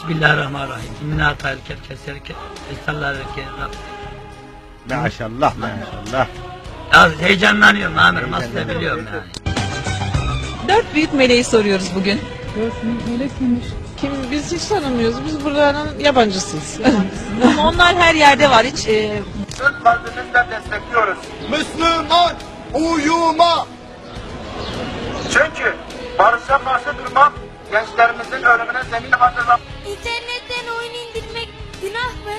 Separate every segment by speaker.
Speaker 1: Bismillahirrahmanirrahim. İnna tahrikel keserke. Esallarike.
Speaker 2: Maşallah maşallah.
Speaker 1: Ya heyecanlanıyorum amirim. Aslında biliyorum yani.
Speaker 3: Dört büyük meleği soruyoruz bugün.
Speaker 4: Kim biz hiç tanımıyoruz. Biz buranın yabancısıyız.
Speaker 3: Ama onlar her yerde var. Hiç e,
Speaker 2: Türk de destekliyoruz. Müslüman uyuma. Çünkü barışa karşı durmak gençlerimizin ölümüne zemin hazırlamak.
Speaker 5: İnternetten oyun indirmek günah mı?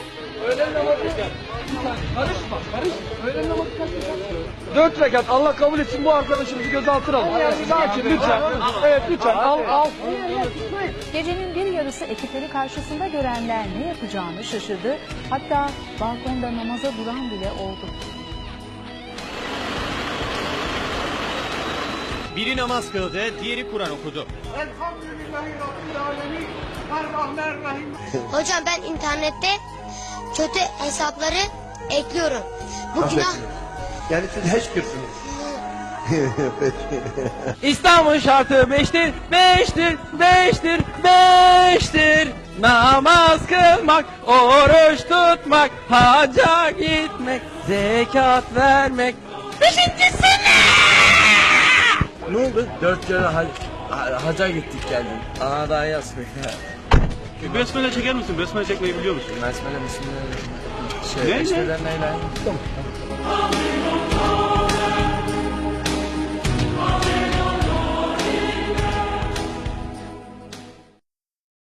Speaker 6: Dört rekat Allah kabul etsin bu arkadaşımızı gözaltına alın. Sakin lütfen. Evet lütfen al al.
Speaker 7: Gecenin bir yarısı ekipleri karşısında görenler ne yapacağını şaşırdı. Hatta balkonda namaza duran bile oldu.
Speaker 8: Biri namaz kıldı, diğeri Kur'an okudu.
Speaker 5: Hocam ben internette kötü hesapları ekliyorum. Bu günah.
Speaker 2: Yani siz hiçbirsiniz.
Speaker 6: İslam'ın şartı beştir, beştir, beştir, beştir. Namaz kılmak, oruç tutmak, hacca gitmek, zekat vermek.
Speaker 9: Ne oldu? Dört kere ha- ha- haca gittik geldim. Aa daha yazmıyor ya.
Speaker 8: Besmele çeker misin? Besmele çekmeyi biliyor musun?
Speaker 9: Besmele bismillah. Şey,
Speaker 8: Ne, ne?
Speaker 9: ilahe illallah.